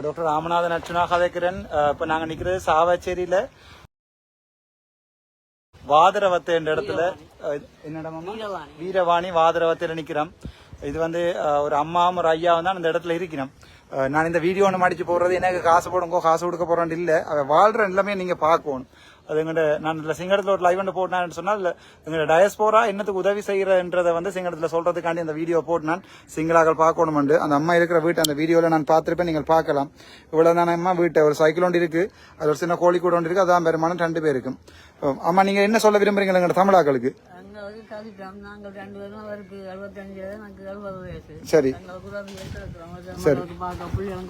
Doctor Ramanathan Archuna கதைக்கிறேன். இப்போ நாங்கள் நிற்கிறது சாவச்சேரியில் வாதரவத்தை என்ற இடத்துல அஹ், என்ன இடமாம்மா? வீரவாணி வாதரவத்தையில் நிற்கிறோம் இது வந்து ஒரு அம்மாவும் ஒரு ஐயாவும் தான் இந்த இடத்துல இருக்கிறோம். நான் இந்த வீடியோ ஒன்று மடிச்சு போடுறது எனக்கு காசு போடுங்கோ காசு கொடுக்க போறேன் இல்லை. அவள் வாழ்ற எல்லாமே நீங்கள் பார்க்கணும். அது எங்கள்ட நான் இதில் சிங்கடத்தில் ஒரு லைவ் ஒன்று போட்டேன்னு சொன்னால் எங்களோட டயஸ்போரா என்னத்துக்கு உதவி செய்கிறன்றதை வந்து சிங்கடத்தில் சொல்கிறதுக்காண்டி அந்த வீடியோ போட்டு நான் சிங்களாக்கள் பார்க்கணுமெண்டு. அந்த அம்மா இருக்கிற வீட்டை அந்த வீடியோவில் நான் பார்த்துருப்பேன் நீங்கள் பார்க்கலாம். இவ்வளோ தான் அம்மா வீட்டை ஒரு சைக்கிள் ஒன்று இருக்குது அது ஒரு சின்ன கோழி கூட ஒன்று இருக்குது அதான் பெருமானம் ரெண்டு பேருக்கும் அம்மா நீங்கள் என்ன சொல்ல விரும்புகிறீங்க எங்களோட தமிழாக்களுக்கு? அங்க வந்து கவிதம் நாங்கள் ரெண்டு பேரும் அவருக்கு எழுபத்தஞ்சு எனக்கு எழுபது வயசு. சரி.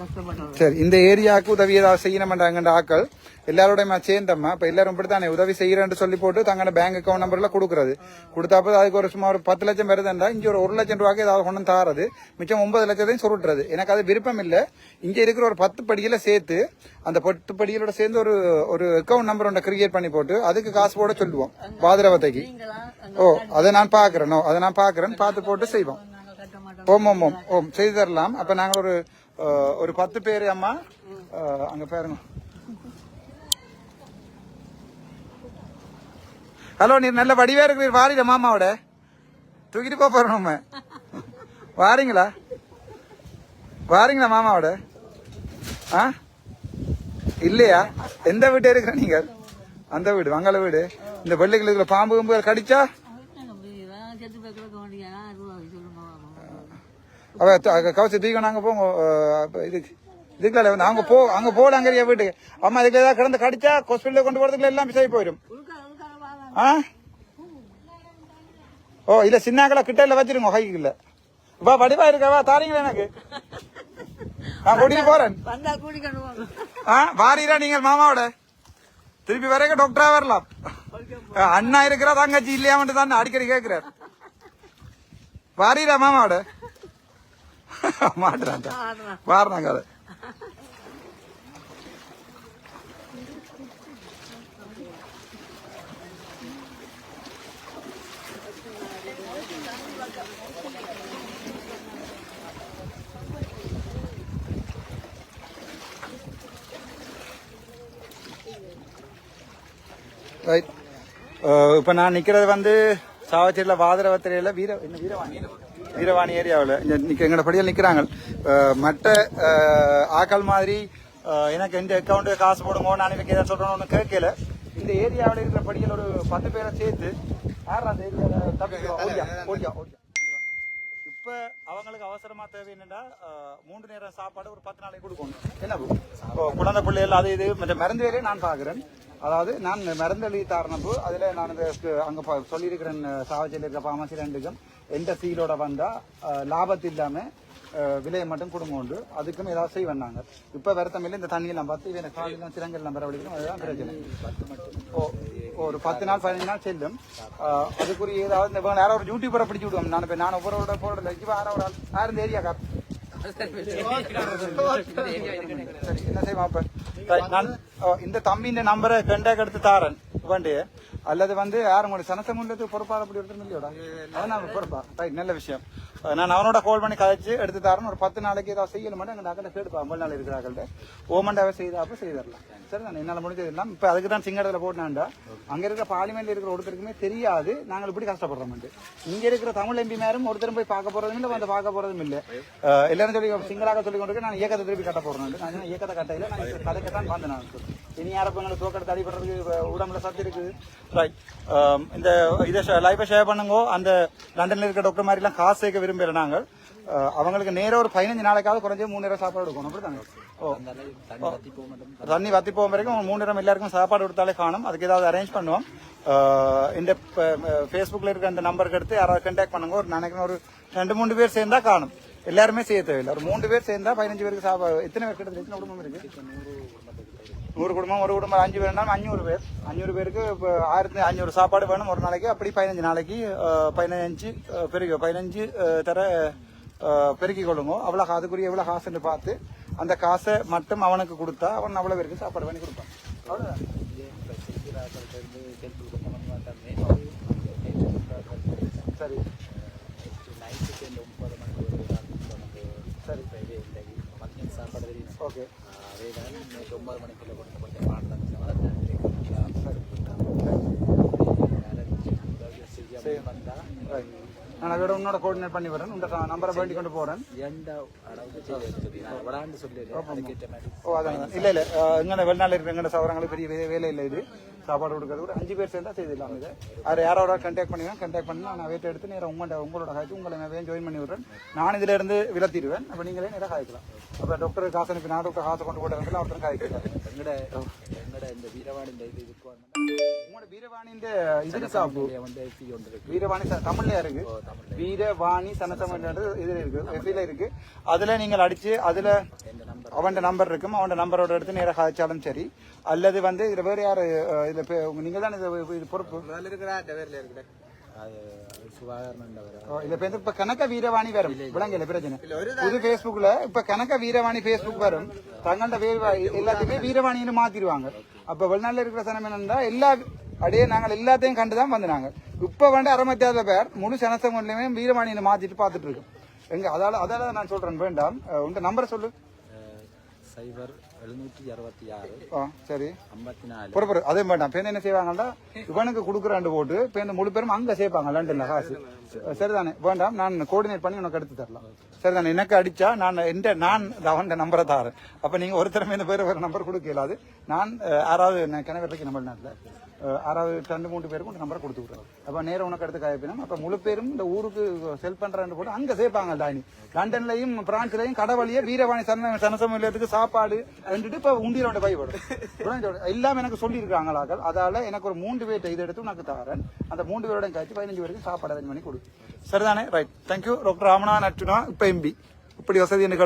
கஷ்டப்பட்டது சரி. இந்த ஏரியாவுக்கு உதவி ஏதாவது செய்யணுமெண்டாங்கன்ற ஆக்கள்? எல்லாரோடையுமா சேர்ந்தம்மா? இப்ப எல்லாரும் இப்படித்தானே உதவி செய்யறேன்னு சொல்லி போட்டு தங்களோட பேங்க் அக்கௌண்ட் நம்பர்ல கொடுக்கறது. கொடுத்தாப்ப அதுக்கு ஒரு சும்மா ஒரு பத்து லட்சம் வருதுண்டா இங்க ஒரு ஒரு லட்சம் ரூபாய்க்கு ஏதாவது வந்து தாரது. மிச்சம் ஒன்பது லட்சத்தையும் சுருட்டுறது. எனக்கு அது விருப்பம் இல்ல. இங்க இருக்கிற ஒரு பத்து படியில சேர்த்து அந்த பத்து படிகளோட சேர்ந்து ஒரு ஒரு அக்கௌண்ட் நம்பர் ஒன்றை கிரியேட் பண்ணி போட்டு அதுக்கு காசு போட சொல்லுவோம் பாதிரவத்தைக்கு. ஓ அதை நான் பாக்குறேன் ஓ, அதை நான் பாக்குறேன் பார்த்து போட்டு செய்வோம். ஓம் ஓம் ஓம் ஓம். செய்து தரலாம். அப்ப நாங்க ஒரு ஒரு பத்து பேர் அம்மா. அங்கே அங்க பாருங்க. ஹலோ நீர் நல்ல வடிவா இருக்கிறீர். வாரிட மாமாவோட. தூக்கிட்டு போக போறோம் நம்ம. வாரீங்களா? வாரீங்களா மாமாவோட? ஆ? இல்லையா? எந்த வீட்டு இருக்கிற நீங்க அந்த வீடு வங்காள வீடு. இந்த வெள்ளைகளுக்குள்ள பாம்பு கும்பு கடிச்சா செத்து போய் கிடக்க வேண்டியா ரூபாய் சொல்லுங்க அவ த- அங்க கவச்சு தூக்கி நாங்க போங்க இதுக்கு வந்து அவங்க போ அங்க அங்க வீட்டுக்கு. அம்மா இதுக்கு ஏதாவது கிடந்து கடிச்சா ஹாஸ்பிட்டல் கொண்டு போறதுக்குள்ள எல்லாம் சரி போயிடும் ஆ? ஓ இல்ல சின்னாக்கள கிட்ட இல்ல வச்சிருங்க கைக்குள்ள வா வடிவா இருக்கவா தாரீங்களா எனக்கு? நான் கூட்டிட்டு போறேன். ஆ வாரீரா நீங்கள் மாமாவோட? திருப்பி வரைக்கும் டாக்டரா வரலாம். அண்ணா இருக்கிறா தங்கச்சி இல்லையாமட்டு தான் அடிக்கடி கேட்கிறார் வாரீரா மாமாவோட மாட்டுறான் வாரணாங்க அது ரைட். இப்போ நான் நிற்கிறது வந்து சாவச்சேரியில் வாதரவத்திரையில் வீர என்ன வீரவாணி? வீரவாணி ஏரியாவில். இங்கே நிற்க எங்களோட படியில் நிற்கிறாங்க மற்ற ஆக்கள் மாதிரி எனக்கு எந்த அக்கௌண்ட்டு காசு போடுங்க நான் எனக்கு எதாவது சொல்கிறேன்னு ஒன்று கேட்கல. இந்த ஏரியாவில் இருக்கிற படியில் ஒரு பத்து பேரை சேர்த்து யார் அந்த ஏரியாவில் இப்ப அவங்களுக்கு அவசரமா தேவை என்னென்னா மூன்று நேரம் சாப்பாடு ஒரு பத்து நாளைக்கு கொடுக்கணும். என்ன குழந்தை பிள்ளைகள் அது இது மற்ற மருந்து வேலையை நான் பாக்குறேன். அதாவது நான் மருந்து எழுதி அதில் நான் இந்த அங்கே சொல்லியிருக்கிறேன் சாவச்சியில் இருக்கிற பாமசி ரெண்டுக்கும். எந்த சீலோட வந்தால் லாபத்து இல்லாமல் விலையை மட்டும் கொடுங்க உண்டு. அதுக்கும் ஏதாவது செய்வேன் நாங்க. இப்போ வருத்தமில்லை இந்த தண்ணியெல்லாம் பார்த்து இவன் காலையில் சிறங்கெல்லாம் வரவழைக்கணும் அதுதான் பிரச்சனை. ஓ ஒரு பத்து நாள் பதினஞ்சு நாள் செல்லும். அதுக்குரிய ஏதாவது இந்த யாரோ ஒரு யூடியூபரை பிடிச்சி விடுவோம் நான் இப்போ நான் ஒவ்வொரு போடல வேற ஒரு ஆள் யார் இந்த ஏரியா கார் என்ன செய்வோம் அப்ப இந்த நம்பரை கண்டாக் எடுத்து தாரன் வண்டி அல்லது வந்து யாரும் உங்களுக்கு சனசமூலத்துக்கு பொறுப்பாக அப்படி ஒருத்தர் இல்லையோட அதான் நான் பொறுப்பா ரைட் நல்ல விஷயம் நான் அவனோட கால் பண்ணி கதைச்சு எடுத்து தரேன் ஒரு பத்து நாளைக்கு ஏதாவது செய்யல மாட்டேன் எங்கள் நகலை கேடுப்பா ஐம்பது நாள் இருக்கிறாங்கள்ட்ட ஓமண்டாவே செய்தாப்ப செய்தரலாம் சரி நான் என்னால் முடிஞ்சது எல்லாம். இப்போ அதுக்கு தான் சிங்கடத்தில் போட்டாண்டா அங்கே இருக்கிற பார்லிமெண்ட்ல இருக்கிற ஒருத்தருக்குமே தெரியாது. நாங்கள் இப்படி கஷ்டப்படுறோம் இங்க இருக்கிற தமிழ் எம்பி மேரும் ஒருத்தரும் போய் பார்க்க போறதும் இல்லை வந்து பார்க்க போறதும் இல்லை. எல்லாரும் சொல்லி சிங்களாக சொல்லி கொண்டு நான் இயக்கத்தை திருப்பி கட்ட போறேன் நான் இயக்கத்தை கட்டையில நான் இப்ப கதைக்கத்தான் வந்தேன் நான். இனி யாரப்ப எங்களுக்கு தோக்கடை தடைபடுறதுக்கு உடம்புல சத்து இருக்குது. ரைட் இந்த இதை லைஃபை ஷேர் பண்ணுங்க. அந்த லண்டன்ல இருக்கிற டாக்டர் மாதிரி எல்லாம் காசு சேர்க்க விரும்பல நாங்கள் அவங்களுக்கு நேரம் ஒரு பதினஞ்சு நாளைக்காவது குறைஞ்சி மூணு நேரம் சாப்பாடு கொடுக்கணும். அப்படித்தாங்க ஓ தண்ணி வத்தி போகும் வரைக்கும் மூணு நேரம் எல்லாருக்கும் சாப்பாடு கொடுத்தாலே காணும். அதுக்கு ஏதாவது அரேஞ்ச் பண்ணுவோம். இந்த ஃபேஸ்புக்கில் இருக்க அந்த நம்பருக்கு எடுத்து யாராவது கண்டாக்ட் பண்ணுங்க. ஒரு நினைக்கிறேன் ஒரு ரெண்டு மூணு பேர் சேர்ந்தா காணும். எல்லாருமே செய்ய தேவையில்லை. ஒரு மூணு பேர் சேர்ந்தா பதினஞ்சு பேருக்கு சாப்பாடு எத்தனை பேர் கிட்ட எத்தனை குடும்பம் இருக்கு? நூறு குடும்பம் ஒரு குடும்பம் அஞ்சு பேர்னாலும் அஞ்சூறு பேர். அஞ்சூறு பேருக்கு இப்போ ஆயிரத்தி அஞ்சூறு சாப்பாடு வேணும் ஒரு நாளைக்கு அப்படி பதினஞ்சு நாளைக்கு பதினஞ்சு பெருகி பதினஞ்சு தர பெருக்கி பெருக்கிக் கொள்ளுங்க. அவ்வளோ அதுக்குரிய எவ்வளோ காசுன்னு பார்த்து அந்த காசை மட்டும் அவனுக்கு கொடுத்தா அவன் அவ்வளோ பேருக்கு சாப்பாடு பண்ணி கொடுப்பான். அவ்வளோதான் சரி சரி சாப்பாடு தெரியும் ஓகே அதே தான் நேற்று ஒன்பது மணிக்குள்ள கொடுத்த கொஞ்சம் பாடம் வந்தா நான் அதோட உன்னோட கோஆர்டினேட் பண்ணி வரேன் உன்னோட நம்பரை வேண்டி கொண்டு போறேன் எந்த அளவுக்கு செய்ய சொல்லி நான் விளாண்டு சொல்லி அதுக்கேற்ற மாதிரி ஓ அதான் இல்ல இல்ல எங்க வெளிநாள் இருக்கிற எங்க சவரங்களுக்கு பெரிய வே- வேலை இல்லை இது சாப்பாடு கொடுக்கறது கூட அஞ்சு பேர் சேர்ந்தா செய்திடலாம் இது அது யாரோட கண்டாக்ட் பண்ணுவேன் கண்டாக்ட் பண்ணி நான் வெயிட் எடுத்து நேரம் உங்களோட உங்களோட காய்ச்சி உங்களை நான் ஜாயின் பண்ணி விடுறேன் நான் இதுல இருந்து விலத்திடுவேன் அப்ப நீங்களே நேரம் காய்க்கலாம் அப்ப டாக்டர் காசு அனுப்பி நான் டாக்டர் காசை கொண்டு போட்டு வந்து ஒருத்தர் காய்க்கலாம் எங்கட எங்கட இந்த வீரவாணி இந்த இது இதுக்கு வந்து உங்களோட வீரவாணி இந்த இது இருக்கா? வந்து எஃபி ஒன்று இருக்கு. வீரவாணி தமிழ்ல இருக்கு? வீரவாணி சனசமன்றது இதுல இருக்கு எஃபில இருக்கு. அதுல நீங்கள் அடிச்சு அதுல அவன் நம்பர் இருக்கும். அவன் நம்பரோட எடுத்து நேரா காய்ச்சாலும் சரி. அல்லது வந்து இதுல வேற யாரு இதுல நீங்க தான் இது இது பொறுப்பு? இதுல பேருந்து இப்ப கணக்க வீரவாணி வரும் விளங்கல பிரச்சனை புது Facebookல இப்ப கணக்க வீரவாணி Facebook வரும் தங்கள்ட எல்லாத்தையுமே வீரவாணின்னு மாத்திடுவாங்க அப்ப வெளிநாட்டுல இருக்கிற சனம் என்னன்னா எல்லா அப்படியே நாங்கள் எல்லாத்தையும் கண்டுதான் வந்தாங்க இப்ப வந்து அறமத்தியாத பேர் முழு சனசங்கொண்டுலயுமே வீரவாணின்னு மாத்திட்டு பாத்துட்டு இருக்கோம் எங்க அதால அதால நான் சொல்றேன் வேண்டாம் உங்க நம்பரை சொல்லு சைபர் எழுநூற்றி அறுபத்தி ஆறு ஆ சரி. ஐம்பத்தி நாலு. பொறுப்பு அதே வேண்டாம் பேருந்து என்ன செய்வாங்கன்னா இவனுக்கு கொடுக்குறாண்டு போட்டு பேருந்து முழு பேரும் அங்க சேர்ப்பாங்க லண்டன்ல காசு. சரிதானே? வேண்டாம். நான் கோஆர்டினேட் பண்ணி உனக்கு எடுத்து தரலாம். சரிதானே? எனக்கு அடிச்சா நான் எந்த நான் அவன் நம்பரை தாரேன். அப்ப நீங்க ஒருத்தரமே இந்த பேர் வேற நம்பர் கொடுக்க இயலாது. நான் ஆறாவது நான் கிணவரைக்கு நம்ம நாட்டில் ஆறாவது ரெண்டு மூணு பேருக்கு இந்த நம்பரை கொடுத்து விட்றேன். அப்ப நேரம் உனக்கு எடுத்து காயப்பினும் அப்ப முழு பேரும் இந்த ஊருக்கு செல் பண்றான்னு போட்டு அங்க சேர்ப்பாங்க டானி லண்டன்லயும் பிரான்ஸ்லயும் கடவழியே வீரவாணி சன சனசமூலியத்துக்கு சாப்பாடு வந்துட்டு இப்ப உண்டியலோட பை வரும் எல்லாம் எனக்கு சொல்லியிருக்காங்களாக்கள் அதால எனக்கு ஒரு மூன்று பேர்ட்ட இது எடுத்து உனக்கு தாரேன். அந்த மூன்று பேரோட கழிச்சு பதினஞ்சு பேருக்கு சாப்பாடு அரேஞ்ச் பண்ணி கொடு. சரிதானே? Right thank you doctor Ramanathan நட்டுனா இப்ப எம்பி இப்படி வசதி எனக்கு